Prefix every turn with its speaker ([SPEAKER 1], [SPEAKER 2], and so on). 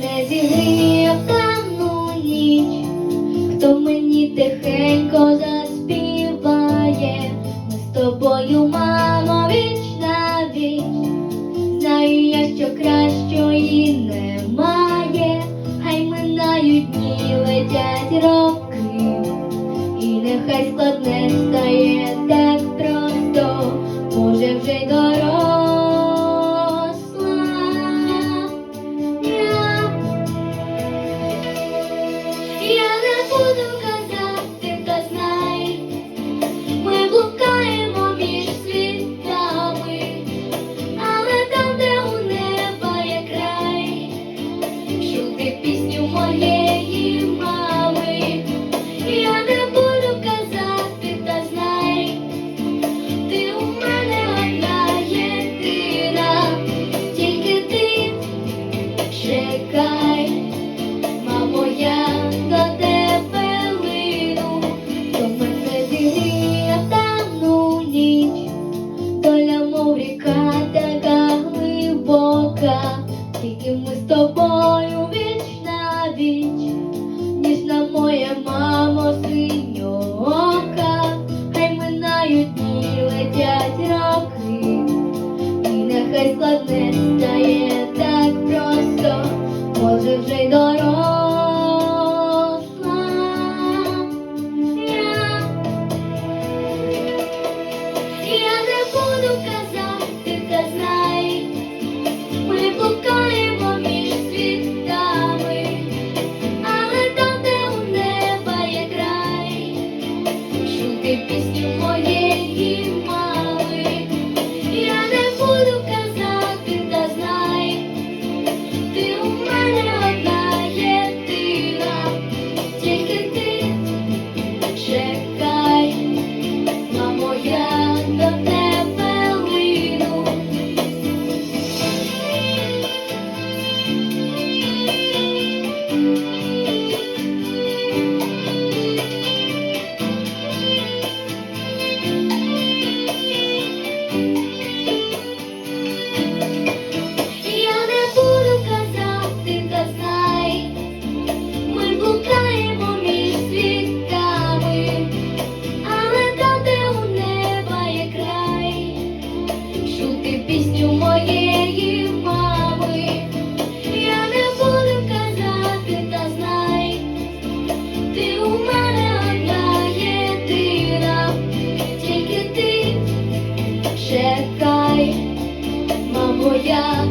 [SPEAKER 1] не зігріє темну ніч, хто мені тихенько заспіває, ми з тобою, мамо, віч на віч, знаю я, що кращої немає, хай минають дні летять роки, і нехай складне стає так просто, може вже й дорога. Ми з тобою віч на віч, ніжна моя мамо, світ. Eles Мамо, я